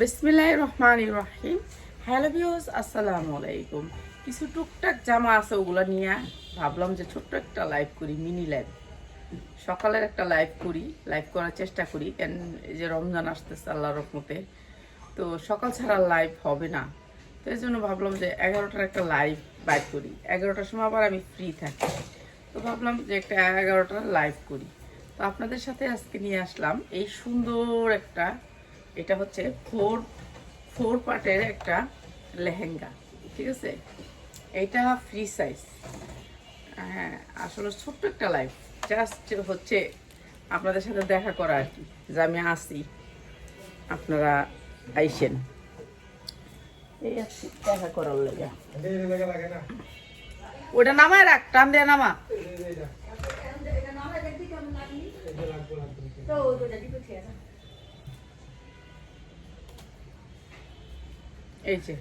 বিসমিল্লাহ রহমান রহিম। হ্যালো আসসালামু আলাইকুম। কিছু টুকটাক জামা আছে, ওগুলো নিয়ে ভাবলাম যে ছোট্ট একটা লাইভ করি মিনি লাইভ সকালের একটা লাইভ করি লাইভ করার চেষ্টা করি কেন এই যে রমজান আসতেছে আল্লাহ রহমতে। তো সকাল ছাড়া লাইভ হবে না। তো এই জন্য ভাবলাম যে এগারোটার একটা লাইভ বাইক করি। এগারোটার সময় আবার আমি ফ্রি থাকি। তো ভাবলাম যে একটা এগারোটার লাইভ করি। তো আপনাদের সাথে আজকে নিয়ে আসলাম এই সুন্দর একটা, এটা হচ্ছে ফোর ফোর পার্টের একটা লেহেঙ্গা, ঠিক আছে? এটা ফ্রি সাইজ হ্যাঁ আসলে ছোট্ট একটা লাইফ জাস্ট হচ্ছে আপনাদের সাথে দেখা করা আর কি, যে আমি আসি। আপনারা আইসেন। এই দেখা করার লেগে। ওটা নামায় রাখ, টান দেয়া নামা। এই যে,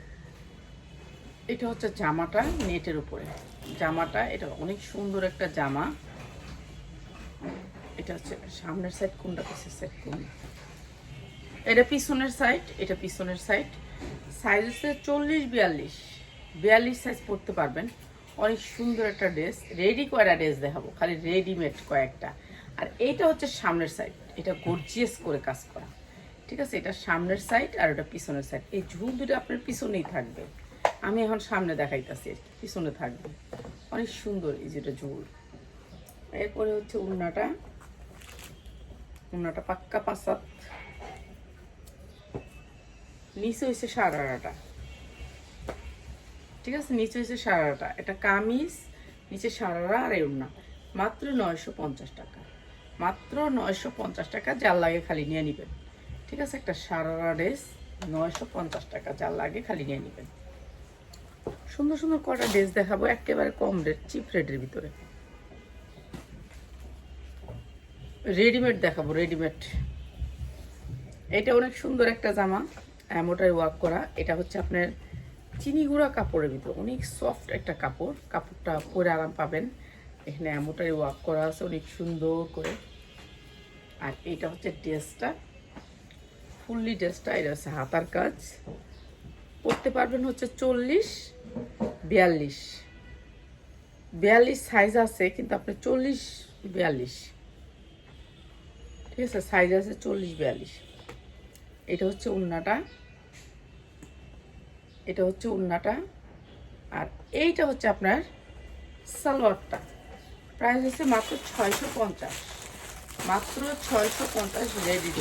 এটা হচ্ছে জামাটা নেটের উপরে। জামাটা, এটা অনেক সুন্দর একটা জামা। এটা হচ্ছে সামনের সাইড কোনটা, পিছের সাইড কোন এটা পিছনের সাইড এটা পিছনের সাইড সাইজ হচ্ছে চল্লিশ, বিয়াল্লিশ। বিয়াল্লিশ সাইজ পরতে পারবেন। অনেক সুন্দর একটা ড্রেস। রেডি কয়টা ড্রেস দেখাবো? খালি রেডিমেড কয়েকটা। আর এইটা হচ্ছে সামনের সাইড এটা গর্জিয়াস করে কাজ করা। ঠিক আছে? এটা সামনের সাইড আর ওটা পিছনের সাইড এই ঝুল দুটো আপনার পিছনেই থাকবে। আমি এখন সামনে দেখাইতাছি আর কি, পিছনে থাকবে। অনেক সুন্দর এই যেটা ঝুল। এরপরে হচ্ছে উন্নাটা। উন্নাটা পাক্কা পাসাত নিচে হয়েছে সারারাটা। ঠিক আছে? নিচে হয়েছে সারারাটা এটা কামিজ, নিচে সারারা আর উন্না মাত্র নয়শো পঞ্চাশ টাকা। মাত্র নয়শো পঞ্চাশ টাকা যার লাগে খালি নিয়ে নেবেন। ঠিক আছে? একটা সারারা ড্রেস, নয়শো পঞ্চাশ টাকা যার লাগে খালি নিয়ে নেবেন। সুন্দর সুন্দর কটা ড্রেস দেখাবো? একেবারে কম রেট, চিপ রেটের ভিতরে। রেডিমেড দেখাবো, রেডিমেড। এটা অনেক সুন্দর একটা জামা। অ্যামোটাই ওয়ার্ক করা। এটা হচ্ছে আপনার চিনি গুঁড়া কাপড়ের ভিতর অনেক সফট একটা কাপড়, কাপড়টা পরে আরাম পাবেন। এখানে অ্যামোটাই ওয়াক করা আছে অনেক সুন্দর করে। আর এটা হচ্ছে ড্রেসটা ফুললি ড্রেসটা এটা হচ্ছে হাতার কাজ। পরতে পারবেন হচ্ছে চল্লিশ, বিয়াল্লিশ। বিয়াল্লিশ সাইজ আছে, কিন্তু আপনি চল্লিশ, বিয়াল্লিশ। ঠিক আছে সাইজ আছে চল্লিশ, বিয়াল্লিশ। এটা হচ্ছে উন্নাটা। এটা হচ্ছে উন্নাটা। আর এইটা হচ্ছে আপনার সালোয়ারটা। প্রাইস হচ্ছে মাত্র ছয়শো পঞ্চাশ। মাত্র ছয়শো পঞ্চাশ রেডি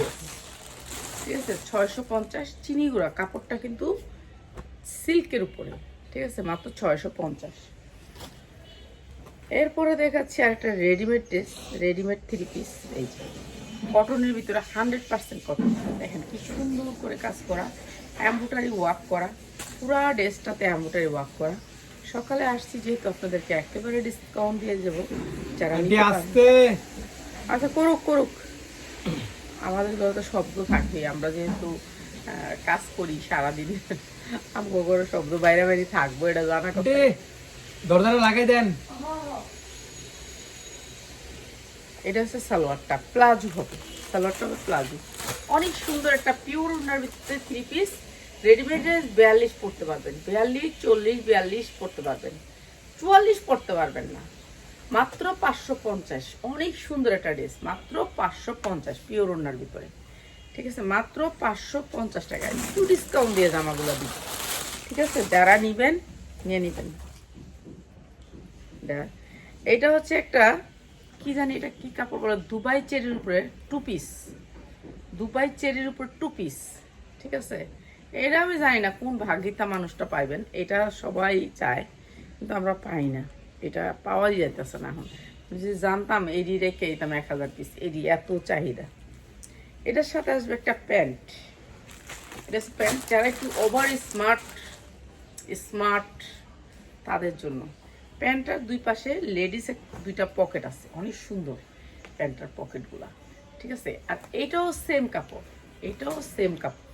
ঠিক আছে, ছয়শো পঞ্চাশ চিনি গুঁড়া। কাপড়টা কিন্তু সিল্কের উপরে। ঠিক আছে, মাত্র ছয়শো পঞ্চাশ। এরপরে দেখাচ্ছি আর একটা readymade dress. Readymade three piece. এই যে, কটনের ভিতরে হান্ড্রেড পার্সেন্ট কটন। দেখেন কি সুন্দর করে কাজ করা। অ্যাম্বোটারি ওয়ার্ক করা। পুরা ড্রেসটাতে অ্যাম্বোটারি ওয়ার্ক করা। সকালে আসছি যেহেতু আপনাদেরকে একেবারে ডিসকাউন্ট দিয়ে দেবো। যারা। আসতে আচ্ছা করুক করুক। আমাদের ঘরে তো শব্দ থাকবে আমরা যেহেতু কাজ করি সারাদিন। আমগো করে শব্দ বাইরে বাইরে থাকব এটা জানা কথা। দরজাটা লাগাই দেন। এটা হচ্ছে সালোয়ারটা প্লাজো হবে। সালোয়ারটা হবে প্লাজো। অনেক সুন্দর একটা পিওর উনার ভিতরে থ্রি পিস রেডিমেড বিয়াল্লিশ পড়তে পারবেন। বিয়াল্লিশ, চল্লিশ, বিয়াল্লিশ পড়তে পারবেন। চুয়াল্লিশ পড়তে পারবেন না। মাত্র পাঁচশো পঞ্চাশ। অনেক সুন্দর একটা ড্রেস। মাত্র পাঁচশো পঞ্চাশ পিওর ওনার ভিতরে। ঠিক আছে? মাত্র পাঁচশো পঞ্চাশ টাকা। একটু ডিসকাউন্ট দিয়ে জামাগুলো দিই ঠিক আছে? যারা নিবেন, নিয়ে নিবেন। এটা হচ্ছে একটা কি জানি এটা কি কাপড় বলে? দুবাই চেরির উপরে টু পিস দুবাই চেরির উপর টু পিস ঠিক আছে? এটা আমি জানি না কোন ভাগ্যিতা মানুষটা পাইবেন, এটা সবাই চায়, কিন্তু আমরা পাই না। এটা পাওয়াই যাইতেছে না এখন। যদি জানতাম, এডি রেখে দিতাম এক হাজার পিস এডি এত চাহিদা। এটার সাথে আসবে একটা প্যান্ট। এটা প্যান্ট যারা একটু ওভার স্মার্ট স্মার্ট তাদের জন্য। প্যান্টটার দুই পাশে লেডিসের দুইটা পকেট আছে, অনেক সুন্দর প্যান্টটার পকেটগুলা ঠিক আছে? আর এটাও সেম কাপড়, এটাও সেম কাপড়।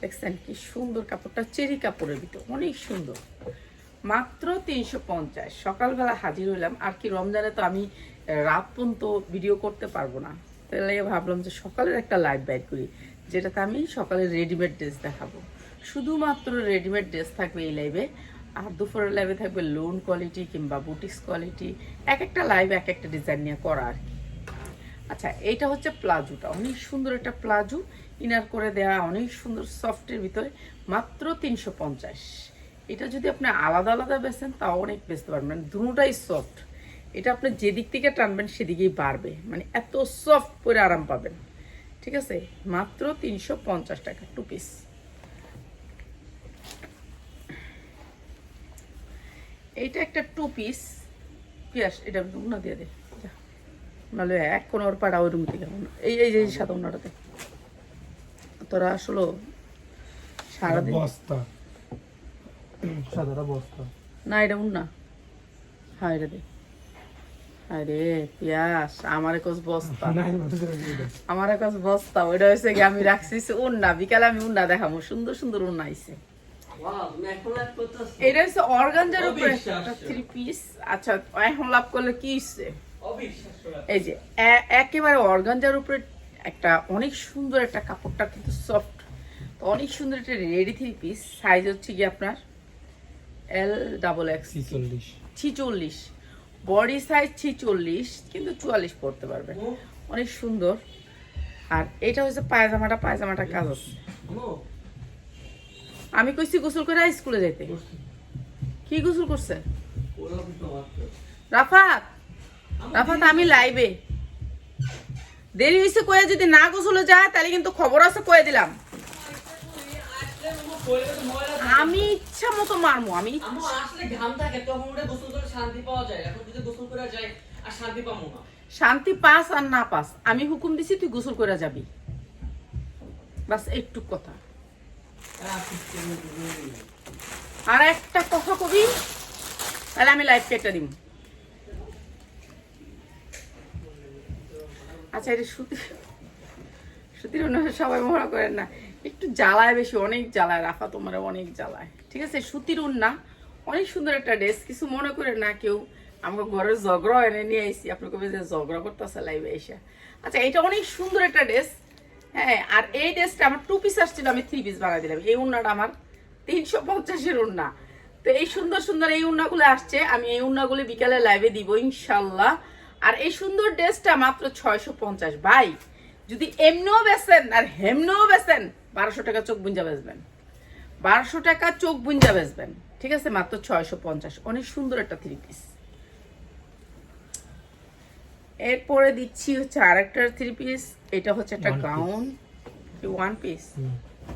দেখছেন কি সুন্দর কাপড়টা, চেরি কাপড়ের ভিতর, অনেক সুন্দর। মাত্র তিনশো পঞ্চাশ। সকালবেলা হাজির হইলাম, আর কি রমজানে তো আমি রাত পর্যন্ত ভিডিও করতে পারব না। তাহলে ভাবলাম যে সকালের একটা লাইভ বাইট করি, যেটাতে আমি সকালে রেডিমেড ড্রেস দেখাবো। শুধুমাত্র রেডিমেড ড্রেস থাকবে এই লাইভে আর দুপুরের লাইভে থাকবে লোন কোয়ালিটি কিংবা বুটিক্স কোয়ালিটি এক একটা লাইভ এক একটা ডিজাইন নিয়ে করা আর কি। আচ্ছা এইটা হচ্ছে প্লাজোটা। অনেক সুন্দর একটা প্লাজো। ইনার করে দেওয়া অনেক সুন্দর সফটের ভিতরে মাত্র তিনশো পঞ্চাশ। এটা যদি আপনি আলাদা আলাদা বেছেন তাও অনেক বেচতে পারবেন। মানে দুটাই সফট। এটা আপনি যেদিক থেকে টানবেন, সেদিকেই বাড়বে। মানে এত সফট পরে আরাম পাবেন। ঠিক আছে? মাত্র তিনশো পঞ্চাশ টাকা টু পিস এইটা একটা টু পিস পিয়াস, এটা উনা দিয়ে দে। যা। নাহলে এক কোনো পাড়া ওই রুম থেকে। এই এই যে সাদা উনাটাতে তোরা আসলে সারাদিন? বস্তা। সাদাটা বস্তা। না এটা উন্না। হ্যাঁ এটা দে আরে পিয়াস আমার কোস বস্তা। আমার কাছে বস্তা। ওইটা হয়েছে কি আমি রাখছি উন্না। বিকালে আমি উন্না দেখাবো সুন্দর সুন্দর উন্না আইছে। এটা হচ্ছে অর্গানজার উপরে থ্রি পিস আচ্ছা এখন লাভ করলে কি হচ্ছে এই যে একেবারে অর্গানজার উপরে একটা অনেক সুন্দর একটা কাপড়টা কিন্তু সফট তো অনেক সুন্দর একটা রেডি থ্রি পিস সাইজ হচ্ছে কি আপনার এল ডাবল এক্স ছিচল্লিশ। ছিচল্লিশ। বডি সাইজ ছিচল্লিশ কিন্তু চুয়াল্লিশ পড়তে পারবে। অনেক সুন্দর। আর এটা হচ্ছে পায়জামাটা পায়জামাটা কাজ আছে আমি কইছি গোসল করে স্কুলে যাইতে। কি গোসল করছে? রাফাত! রাফাত আমি লাইভে দেরি হয়েছে কয়ে যদি না গোসলে যায় তাহলে কিন্তু খবর আছে কয়ে দিলাম। আমি ইচ্ছা মতো মারমু আমি শান্তি পাস আর না পাস আমি হুকুম দিছি তুই গোসল করে যাবি। বাস একটু কথা। আর একটা কথা কবি তাহলে আমি লাইভ কেটে দিব আচ্ছা এটা সুতি সুতির অন্য সবাই মনে করেন না। একটু জ্বালায় বেশি, অনেক জ্বালায় রাখা তোমার অনেক জ্বালায়। ঠিক আছে, সুতির উন্না, অনেক সুন্দর একটা ড্রেস। কিছু মনে করে না কেউ, আমাকে ঘরের ঝগড়া এনে নিয়ে আইসি আপনি কবে যে ঝগড়া করতেছে লাইভে এসে। আচ্ছা এটা অনেক সুন্দর একটা ড্রেস। হ্যাঁ আর এই ড্রেসটা আমার টু পিস আসছিল, আমি থ্রি পিস বানাই দিলাম। এই উন্নাটা আমার তিনশো পঞ্চাশের উন্না। তো এই সুন্দর সুন্দর এই উন্নাগুলো আসছে। আমি এই উন্নাগুলো বিকালে লাইভে দিব, ইনশাল্লাহ। আর এই সুন্দর ড্রেসটা মাত্র ছয়শো পঞ্চাশ ভাই। যদি এমনিও বেচেন আর হেমনিও বেচেন বারোশো টাকা চোখ বুঞ্জা বেচবেন। বারোশো টাকা চোখ বুঞ্জা বেচবেন। ঠিক আছে মাত্র ছয়শো পঞ্চাশ। অনেক সুন্দর একটা থ্রি পিস এরপরে দিচ্ছি হচ্ছে আরেকটা থ্রি পিস এটা হচ্ছে একটা gown one piece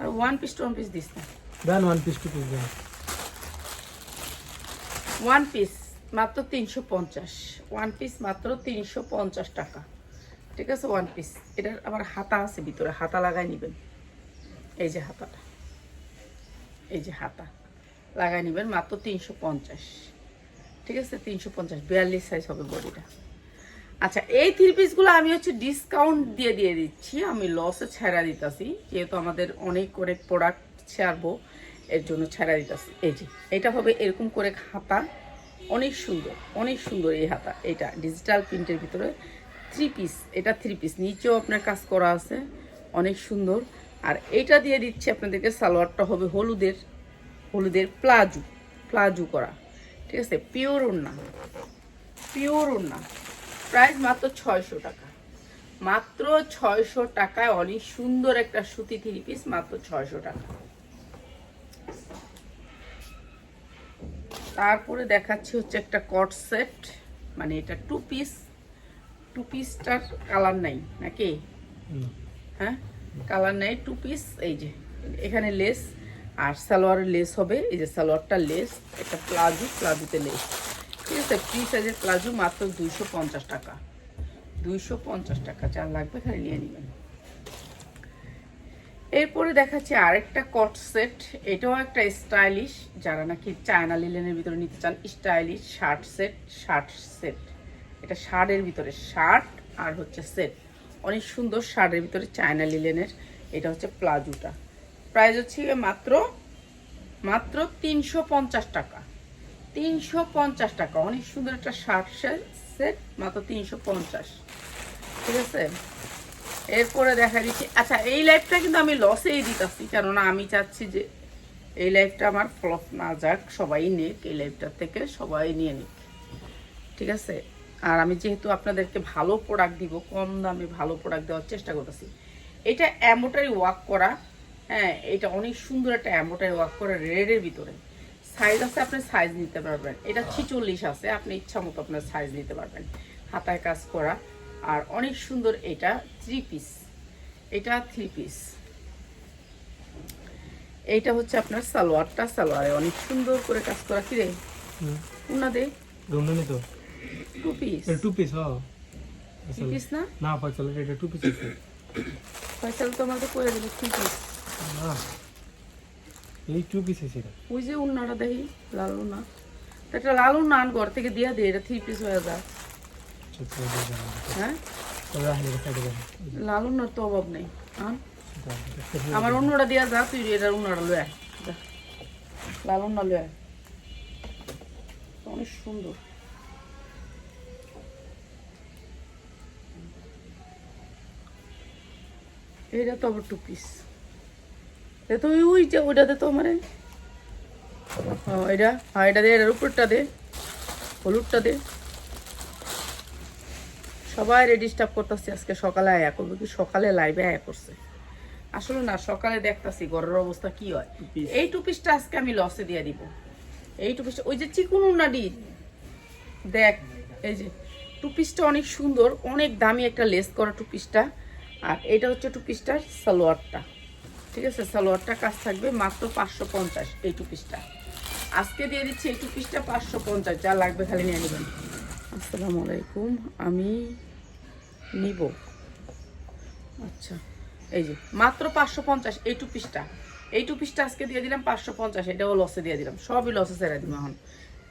R one piece two one piece this না। One piece two piece one piece মাত্র তিনশো পঞ্চাশ। ওয়ান পিস মাত্র তিনশো পঞ্চাশ টাকা। ঠিক আছে ওয়ান পিস এটার আবার হাতা আছে ভিতরে, হাতা লাগাই নেবেন। এই যে হাতাটা। এই যে হাতা। লাগাই নেবেন মাত্র তিনশো পঞ্চাশ। ঠিক আছে, তিনশো পঞ্চাশ। বিয়াল্লিশ সাইজ হবে বডিটা। আচ্ছা এই থ্রি পিসগুলো আমি হচ্ছে ডিসকাউন্ট দিয়ে দিয়ে দিচ্ছি। আমি লসে ছেড়া দিতেছি, যেহেতু আমাদের অনেক অনেক প্রোডাক্ট ছাড়বো, এর জন্য ছেড়া দিতেছি। এই যে, এটা হবে এরকম করে হাতা। অনেক সুন্দর অনেক সুন্দর এই হাতা। এটা ডিজিটাল প্রিন্টের ভিতরে থ্রি পিস এটা থ্রি পিস নিচেও আপনার কাজ করা আছে, অনেক সুন্দর। আর এইটা দিয়ে দিচ্ছি আপনাদেরকে সালোয়ারটা হবে হলুদের হলুদের প্লাজু প্লাজু করা। ঠিক আছে? পিওর ওড়না পিওর ওড়না। প্রাইস মাত্র ছয়শো টাকা। মাত্র ছয়শো টাকায় অনেক সুন্দর একটা সুতি থ্রি পিস মাত্র ছয়শো টাকা। তারপরে দেখাচ্ছি হচ্ছে একটা কট সেট মানে এটা টু পিস টু পিসটার কালার নাই নাকি? হ্যাঁ? কালার নেই টু পিস এই যে এখানে লেস আর সালোয়ারের লেস হবে এই যে সালোয়ারটা লেস একটা প্লাজো প্লাজোতে লেস ঠিক আছে ফ্রি সাইজের প্লাজো মাত্র দুইশো পঞ্চাশ টাকা। দুইশো পঞ্চাশ টাকা যা লাগবে খালি নিয়ে নেবেন। এরপরে দেখাচ্ছি আরেকটা কট সেট এটাও একটা স্টাইলিশ যারা নাকি চায়না লিলেনের ভিতরে নিতে চান stylish shirt set shirt set এটা শার্টের ভিতরে শার্ট আর হচ্ছে সেট অনেক সুন্দর শার্টের ভিতরে চায়না লিলেনের এটা হচ্ছে প্লাজোটা। প্রাইস হচ্ছে মাত্র মাত্র তিনশো পঞ্চাশ টাকা। তিনশো পঞ্চাশ টাকা। অনেক সুন্দর একটা শার্ট সেট মাত্র তিনশো পঞ্চাশ। ঠিক আছে? এরপরে দেখা দিচ্ছি। আচ্ছা এই লাইফটা কিন্তু আমি লসেই দিতেছি, কেননা আমি চাচ্ছি যে এই লাইফটা আমার ফ্লপ না যাক, সবাই নিক, এই লাইফটার থেকে সবাই নিয়ে নিক। ঠিক আছে? আর আমি যেহেতু আপনাদেরকে ভালো প্রোডাক্ট দিব, কম দামে ভালো প্রোডাক্ট দেওয়ার চেষ্টা করতেছি, এটা অ্যাম্বোটারি ওয়ার্ক করা হ্যাঁ এটা অনেক সুন্দর একটা অ্যাম্বোটারি ওয়াক করা রেডের ভিতরে। সাইজ আছে, আপনি সাইজ নিতে পারবেন। এটা ছিচল্লিশ আছে, আপনি ইচ্ছা মতো আপনার সাইজ নিতে পারবেন। হাতায় কাজ করা আর অনেক সুন্দর এটা থ্রি পিস এটা থ্রি পিস এইটা হচ্ছে আপনার সালোয়ারটা। সালোয়ারে অনেক সুন্দর করে কাজ করা। কি রে? উনা দে। রুমদানি তো। টু পিস এটা টু পিস হ্যাঁ। থ্রি পিস না? না পয়সা এটা টু পিস আছে। ফয়সাল তো আমাকে করে দিল থ্রি পিস না। এই টু পিস আছে এটা। ওই যে উন্নাটা দেখি লাল উন্না। এটা লাল উন্না আন ঘর থেকে দিয়া দে এটা থ্রি পিস হয়ে যায় আচ্ছা আচ্ছা এটা জানা হ্যাঁ? এটা লাল উন্নার তো অভাব নেই। এটা এটা আমার অন্যটা দিয়া যা তুই এটার উন্নাটা লয়ে আয়। লাল উন্না লয়ে অনেক সুন্দর। এইটা তো আবার টু পিস এ তো ওই- ওই যে ওইটাতে তো মানে এটা হ্যাঁ এটা দে এটার উপরটা দে। হলুদটা দে। সবাই ডিস্টার্ব করতেছি আজকে সকালে আয়া করব কি সকালে লাইভে আয়া করছে। আসলে না সকালে দেখতাছি ঘরের অবস্থা কি হয়। এই টু পিসটা আজকে আমি লসে দিয়ে দিব। এই টু পিসটা ওই যে চিকুন নাডি দেখ এই যে টু পিসটা অনেক সুন্দর অনেক দামি একটা লেস করা টু পিসটা আর এটা হচ্ছে টু পিসটার সালোয়ারটা। ঠিক আছে সালোয়ারটা কাজ থাকবে মাত্র পাঁচশো পঞ্চাশ এই টু পিসটা আজকে দিয়ে দিচ্ছি এই টু পিসটা পাঁচশো পঞ্চাশ যা লাগবে খালি নিয়ে নেবেন। আসসালামু আলাইকুম আমি নিব। আচ্ছা। এই যে, মাত্র পাঁচশো পঞ্চাশ, এই টু পিসটা এই টু পিসটা আজকে দিয়ে দিলাম পাঁচশো পঞ্চাশ, এটাও লসে দিয়ে দিলাম। সবই লসে ছেড়ে দিব এখন।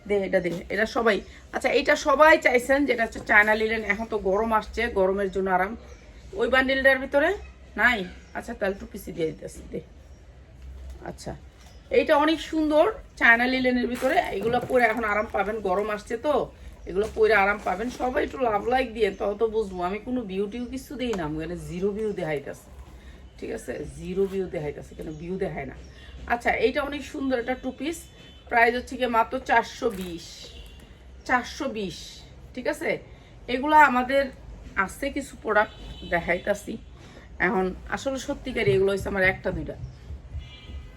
দে, এটা দে, এটা সবাই আচ্ছা এটা সবাই চাইছেন, যেটা হচ্ছে চায়না লিলেন এখন তো গরম আসছে, গরমের জন্য আরাম। ওই বান্ডিলটার ভিতরে? নাই? আচ্ছা তাহলে টু পিসি দিয়ে দিতেছি, দে। আচ্ছা এইটা অনেক সুন্দর চায়না লিলেনের ভিতরে এগুলো পরে এখন আরাম পাবেন, গরম আসছে তো। এগুলো পরে আরাম পাবেন। সবাই একটু লাভ লাইক দিয়ে তত তো বুঝব। আমি কোনো বিউটিও কিছু দিই না, আমি এখানে জিরো ভিউ দেখাইতেছে ঠিক আছে? জিরো ভিউ দেখাইতেছে কেন ভিউ দেখায় না। আচ্ছা এইটা অনেক সুন্দর একটা টু পিস প্রাইস হচ্ছে গিয়ে মাত্র চারশো বিশ। চারশো বিশ, ঠিক আছে? এগুলো আমাদের আছে কিছু প্রোডাক্ট দেখাইতাছি। এখন আসলে সত্যিকারই এগুলো হচ্ছে আমার একটা দুইটা।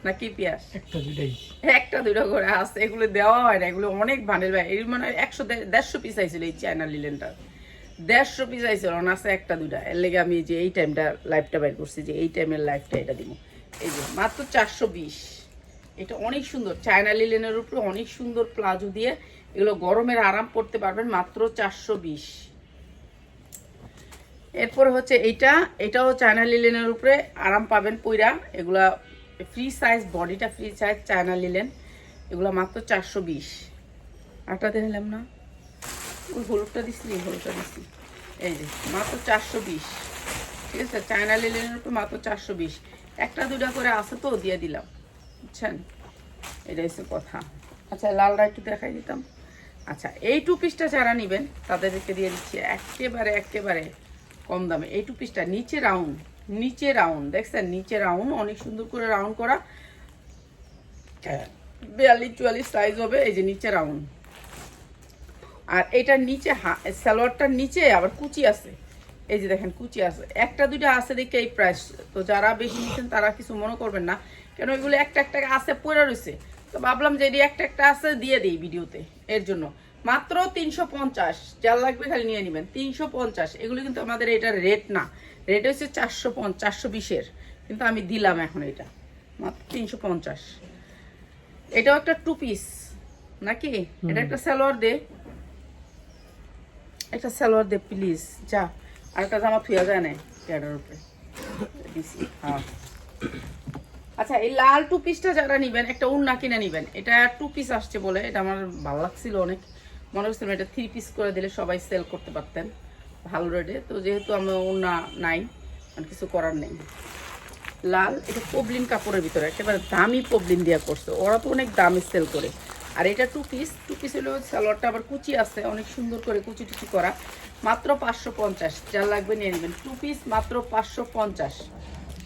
নাকি পিয়াস? একটা দুইটাই। একটা দুটো করে আছে এগুলো দেওয়া হয় না এগুলো অনেক বান্ডেল ভাই। এর মানে একশো দেড়শো পিস আইছিল এই চায়না লিলেনটা দেড়শো পিস আইছিল না আছে একটা দুটা এর লেগে আমি যে এই টাইমটা লাইফটা বের করছি যে এই টাইমের লাইফটা এটা দিব। এই যে মাত্র চারশো বিশ। এটা অনেক সুন্দর। চায়না লিলেনের উপরে অনেক সুন্দর প্লাজো দিয়ে এগুলো গরমের আরাম করতে পারবেন মাত্র চারশো বিশ। এরপরে হচ্ছে এইটা। এটাও চায়না লিলেনের উপরে আরাম পাবেন পইরা। এগুলা ফ্রি সাইজ বডিটা ফ্রি সাইজ চায়না লিলেন এগুলো মাত্র চারশো বিশ। আটা দেখলাম না? ওই হলুদটা দিচ্ছি হলুদটা দিচ্ছি এই যে, মাত্র চারশো বিশ। ঠিক আছে চায়না লিলেনের উপরে মাত্র চারশো বিশ। একটা দুটা করে আছে তো, দিয়ে দিলাম। বুঝছেন? এটা হচ্ছে কথা। আচ্ছা লালটা একটু দেখাই দিতাম। আচ্ছা এই টু পিসটা যারা নেবেন, তাদেরকে দিয়ে দিচ্ছি একেবারে একেবারে কম দামে। এই টু পিসটা নিচে রাউন্ড নিচে রাউন্ড দেখছেন? নিচে রাউন্ড অনেক সুন্দর করে রাউন্ড করা। বিয়াল্লিশ চুয়াল্লিশ সাইজ হবে এই যে নিচে রাউন্ড। আর এটার নিচে সালোয়ারটার নিচে আবার কুচি আছে। এই যে দেখেন কুচি আছে। একটা দুইটা আছে দেখে এই প্রাইস তো যারা বেশি নিচ্ছেন তারা কিছু মনে করবেন না। কেন এগুলো একটা একটা আছে পড়ে রয়েছে। তো ভাবলাম যে এটি একটা একটা আছে দিয়ে দিই ভিডিওতে এর জন্য। মাত্র তিনশো পঞ্চাশ। যার লাগবে খালি নিয়ে নেবেন। তিনশো পঞ্চাশ। এগুলো কিন্তু আমাদের এটার রেট না। রেট হচ্ছে চারশো পঞ্চ চারশো বিশের। কিন্তু আমি দিলাম এখন এটা। মাত্র তিনশো পঞ্চাশ। এটাও একটা টু পিস নাকি? এটা একটা সালোয়ার দে। একটা সালোয়ার দে প্লিজ যা। আর একটা জামা থুয়া যায় না প্যাডের উপরে। হ্যাঁ। আচ্ছা এই লাল টু পিসটা যারা নিবেন একটা উন্না কিনে নিবেন এটা টু পিস আসছে বলে এটা আমার ভালো লাগছিল অনেক। মনে করছিলাম এটা থ্রি পিস করে দিলে সবাই সেল করতে পারতেন। ভালো রেটে তো যেহেতু আমার উন্না নাই, আর কিছু করার নেই। লাল, এটা পবলিন কাপড়ের ভিতরে, একেবারে দামি পবলিন দেওয়া করছে। ওরা তো অনেক দামি সেল করে। আর এটা টু পিস টু পিস হলো সালোয়ারটা আবার কুচি আছে, অনেক সুন্দর করে কুচি টুচি করা। মাত্র পাঁচশো পঞ্চাশ, যার লাগবে নিয়ে নেবেন। টু পিস মাত্র পাঁচশো পঞ্চাশ।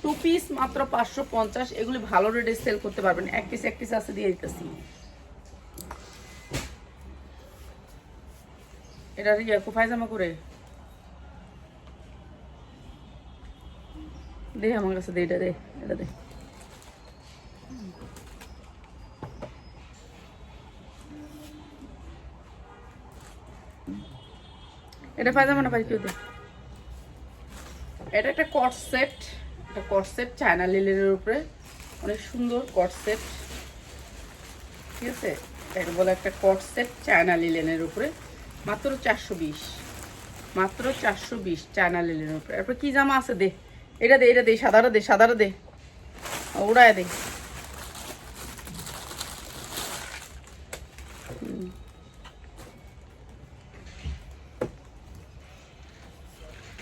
টু পিস মাত্র পাঁচশো পঞ্চাশ, এগুলি ভালো রেটে সেল করতে পারবেন। এক পিস এক পিস আছে দিয়ে দিতেছি। এটা রিয়া কোথায় জামা করে দে আমার কাছে দে, এটা দে এটা দে। এটা পায়জামা না পাই কেউ দে। এটা একটা কট সেট একটা কট সেট চায়না লিলের উপরে। অনেক সুন্দর কট সেট ঠিক আছে? এটা বলে একটা কট সেট চায়না লিলেনের উপরে। মাত্র চারশো বিশ। মাত্র চারশো বিশ চায়না লিলেনের উপরে। এরপর কি জামা আছে দে? এটা দে এটা দে, সাদাটা দে সাদাটা দে। ওড়ায় দে।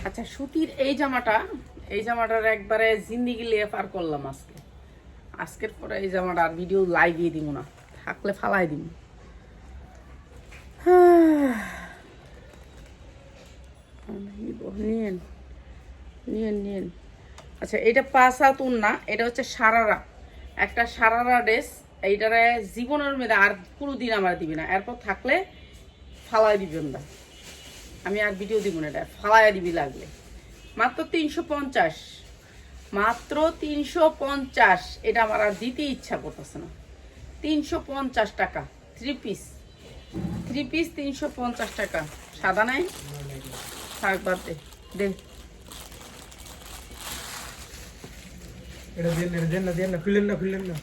আচ্ছা সুতির এই জামাটা, এই জামাটার একবারে জিন্দিগি লিয়ে পার করলাম আজকে। আজকের পরে এই জামাটা আর ভিডিও লাইভই দিব না। থাকলে ফালাই দিব। নিয়েন নিয়েন নিয়েন আচ্ছা এটা পাঁচ হাত না, এটা হচ্ছে সারারা। একটা সারারা ড্রেস, এইটারে জীবনের মেয়েদের আর কোনো দিন আমার দিবি না। এরপর থাকলে ফালাই দিবেন না। আমি আর ভিডিও দিব না এটা ফালাই দিবি লাগলে। মাত্র তিনশো পঞ্চাশ। মাত্র তিনশো পঞ্চাশ, এটা আমার আর দিতে ইচ্ছা করতেছে না। তিনশো পঞ্চাশ টাকা থ্রি পিস থ্রি পিস তিনশো পঞ্চাশ টাকা। সাদা নাই? থাক, বাদ দে। এটা দেন এটা দেন না দেন না খুললেন না খুললেন না।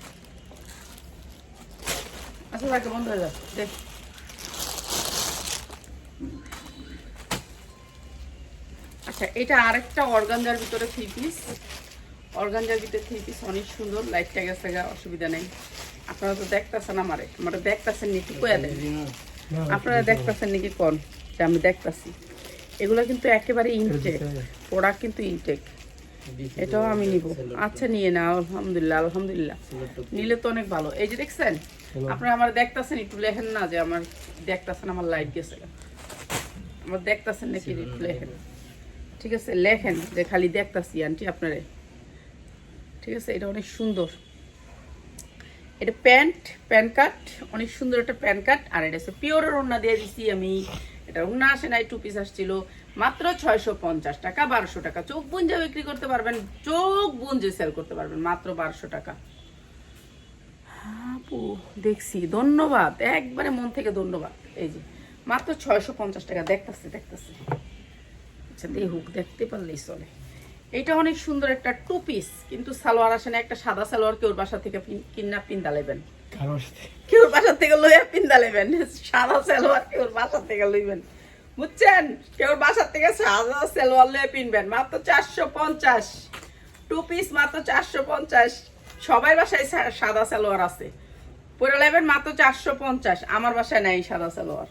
আচ্ছা বন্ধ হয়ে যাচ্ছে দেখ আচ্ছা এটা আরেকটা অর্গানজার ভিতরে থ্রি পিস অর্গানজার ভিতরে থ্রি পিস অনেক সুন্দর লাইটটা গেছে অসুবিধা নেই। আপনারা তো দেখতেছেন আমারে আমার দেখতেছেন নাকি কয়া দেন। আপনারা দেখতেছেন নাকি কোন? যে আমি দেখতাছি। এগুলো কিন্তু একেবারে ইনটেক প্রোডাক্ট কিন্তু ইনটেক এটাও আমি নিব। আচ্ছা নিয়ে না আলহামদুলিল্লাহ আলহামদুলিল্লাহ। নিলে তো অনেক ভালো। এই যে দেখছেন আপনারা আমার দেখতাছেন একটু লেখেন না যে আমার দেখতাছেন আমার লাইট গেছে। আমার দেখতাছেন নাকি একটু লেখেন। ঠিক আছে লেখেন যে খালি দেখতাছি আন্টি আপনারে। ঠিক আছে এটা অনেক সুন্দর। এটা প্যান্ট প্যান কাট অনেক সুন্দর একটা প্যান কাট। আর এটা হচ্ছে পিওরের ওড়না দিয়ে দিছি আমি। এটা ওড়না আসে নাই টু পিস আসছিল। মাত্র ছয়শো পঞ্চাশ টাকা, বারোশো টাকা। চোখ বুঞ্জে বিক্রি করতে পারবেন, চোখ বুঞ্জে সেল করতে পারবেন, মাত্র বারোশো টাকা। আপু, দেখছি, ধন্যবাদ, একবারে মন থেকে ধন্যবাদ। এই যে, মাত্র ছয়শো পঞ্চাশ টাকা, দেখতেছে দেখতেছে। আচ্ছা দেখুক দেখতে পারলেই চলে। এটা অনেক সুন্দর একটা টু পিস কিন্তু সালোয়ার আসে না, একটা সাদা সালোয়ার কেউ বাসা থেকে কিনা পিন্দা লেবেন কেউ বাসা থেকে লইয়া পিন্দা লেবেন সাদা সালোয়ার কেউ বাসা থেকে লইবেন? বুঝছেন? কেউ বাসা থেকে সাদা সালোয়ার লইয়া পিনবেন? মাত্র চারশো পঞ্চাশ। টু পিস মাত্র চারশো পঞ্চাশ। সবাই বাসায় সাদা সালোয়ার আছে। পরে নেবেন মাত্র চারশো পঞ্চাশ। আমার বাসায় নাই সাদা সালোয়ার।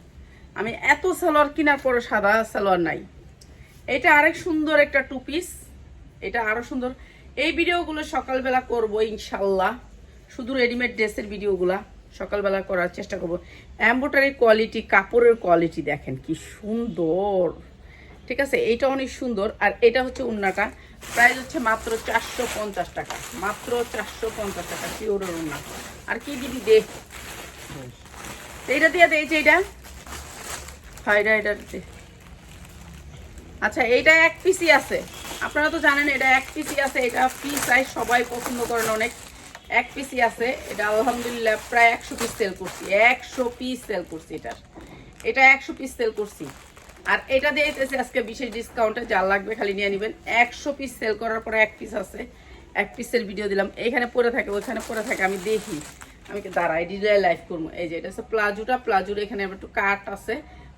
আমি এত সালোয়ার কেনার পরে সাদা সালোয়ার নাই। এটা আরেক সুন্দর একটা টু পিস এটা আরও সুন্দর। এই ভিডিওগুলো সকালবেলা করব ইনশাল্লাহ। শুধু রেডিমেড ড্রেসের ভিডিওগুলা সকালবেলা করার চেষ্টা করব। এম্বোটারি কোয়ালিটি কাপড়ের কোয়ালিটি দেখেন কি সুন্দর। ঠিক আছে? এটা অনেক সুন্দর। আর এটা হচ্ছে উন্নাটা। প্রাইস হচ্ছে মাত্র চারশো পঞ্চাশ টাকা। মাত্র চারশো পঞ্চাশ টাকা পিওরের উন্না। আর কি দিবি দে? এইটা দিয়ে দে যে এইটা। হয় এটা আচ্ছা এইটা এক পিসি আছে। আপনারা তো জানেন, এটা এক পিসি আছে। এটা ফ্রি সাইজ সবাই পছন্দ করেন অনেক। এক পিসি আছে, এটা আলহামদুলিল্লাহ প্রায় একশো পিস সেল করছি, একশো পিস সেল করছি এটার। এটা একশো পিস সেল করছি। আর এটা দিয়ে আজকে বিশেষ ডিসকাউন্টে যা লাগবে খালি নিয়ে নেবেন। একশো পিস সেল করার পরে এক পিস আছে। এক পিসের ভিডিও দিলাম। এখানে পরে থাকে, ওইখানে পরে থাকে, আমি দেখি। আমি দাঁড়াই ডিজাই লাইভ করব? এই যে, এটা হচ্ছে প্লাজোটা প্লাজোর এখানে একটু কাট আছে।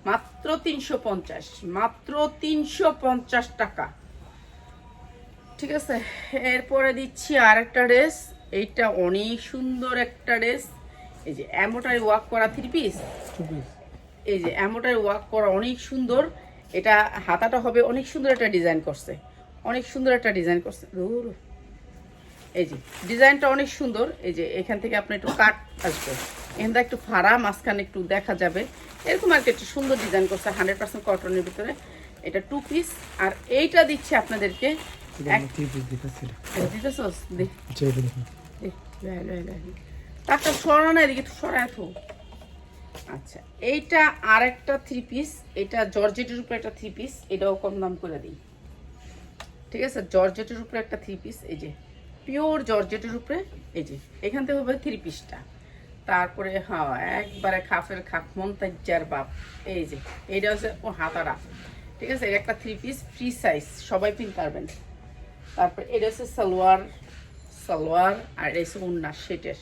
মাত্র তিনশো পঞ্চাশ, মাত্র তিনশো পঞ্চাশ টাকা। ঠিক আছে? এরপরে দিচ্ছি আর একটা ড্রেস এইটা অনেক সুন্দর একটা ড্রেস। এই যে অ্যামোটারি ওয়াক করা থ্রি পিস এই যে অ্যামোটারি ওয়াক করা অনেক সুন্দর। এটা হাতাটা হবে অনেক সুন্দর একটা ডিজাইন করছে। অনেক সুন্দর একটা ডিজাইন করছে। এই যে ডিজাইনটা অনেক সুন্দর। এই যে এখান থেকে আপনি একটু কাট আসবে। এখান একটু ফাড়া মাঝখানে একটু দেখা যাবে। এরকম আর কি একটু সুন্দর ডিজাইন করছে হান্ড্রেড পার্সেন্ট কটনের ভিতরে। এটা টু পিস আর এইটা দিচ্ছে আপনাদেরকে এক তারটা সরা না, এদিকে সরায় থো। আচ্ছা এইটা আর একটা থ্রি পিস এটা জর্জেটের উপরে একটা থ্রি পিস এটাও কম দাম করে দিই। ঠিক আছে, জর্জেটের উপরে একটা থ্রি পিস এই যে পিওর জর্জেটের উপরে, এই যে, এখান থেকে হবে থ্রি পিসটা তারপরে হ্যাঁ একবারে খাফের খাপ মন্তাজ্জার বাপ, এই যে, এইটা হচ্ছে ও হাতারা। ঠিক আছে এটা একটা থ্রি পিস ফ্রি সাইজ সবাই পিন পারবেন। তারপর এটা হচ্ছে সালোয়ার সালোয়ার আর হচ্ছে উন্নাস সেটের।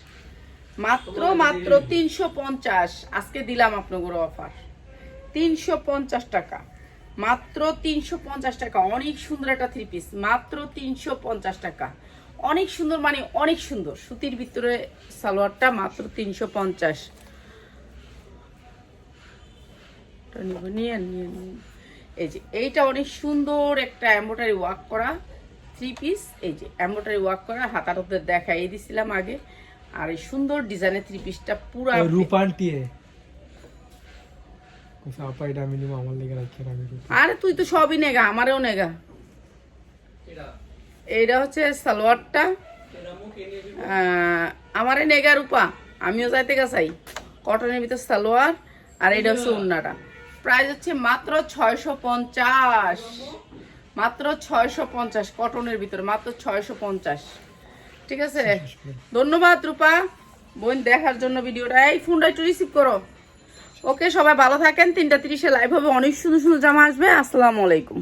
মাত্র মাত্র তিনশো পঞ্চাশ। আজকে দিলাম আপনাদের অফার। তিনশো পঞ্চাশ টাকা। মাত্র তিনশো পঞ্চাশ টাকা। অনেক সুন্দর একটা থ্রি পিস মাত্র তিনশো পঞ্চাশ টাকা। অনেক সুন্দর মানে অনেক সুন্দর। সুতির ভিতরে সালোয়ারটা মাত্র তিনশো পঞ্চাশ। নিয়ে এই যে এইটা অনেক সুন্দর একটা এম্বোটারি ওয়ার্ক করা। থ্রি পিস এই যে এম্বোটারি ওয়ার্ক করা হাতার উপরে দেখাই দিছিলাম আগে। আর এই সুন্দর ডিজাইনের থ্রি পিসটা পুরা রূপান্টিয়ে কোসা আপা এটা আমি নিব আমার লেগে রাখি আমি রূপ। আরে তুই তো সবই নেগা আমারও নেগা। এইটা হচ্ছে সালোয়ারটা। আমারে নেগা রূপা আমিও যাইতে গাছাই কটনের ভিতর সালোয়ার আর এটা হচ্ছে উন্নাটা প্রাইস হচ্ছে মাত্র ছয়শো পঞ্চাশ। মাত্র ছয়শো পঞ্চাশ কটনের ভিতরে মাত্র ছয়শো পঞ্চাশ। ঠিক আছে? ধন্যবাদ রূপা। বোন দেখার জন্য ভিডিওটা এই ফোনটা একটু রিসিভ করো। ওকে সবাই ভালো থাকেন। তিনটা তিরিশে লাইভ হবে। অনেক সুন্দর সুন্দর জামা আসবে। আসসালামু আলাইকুম।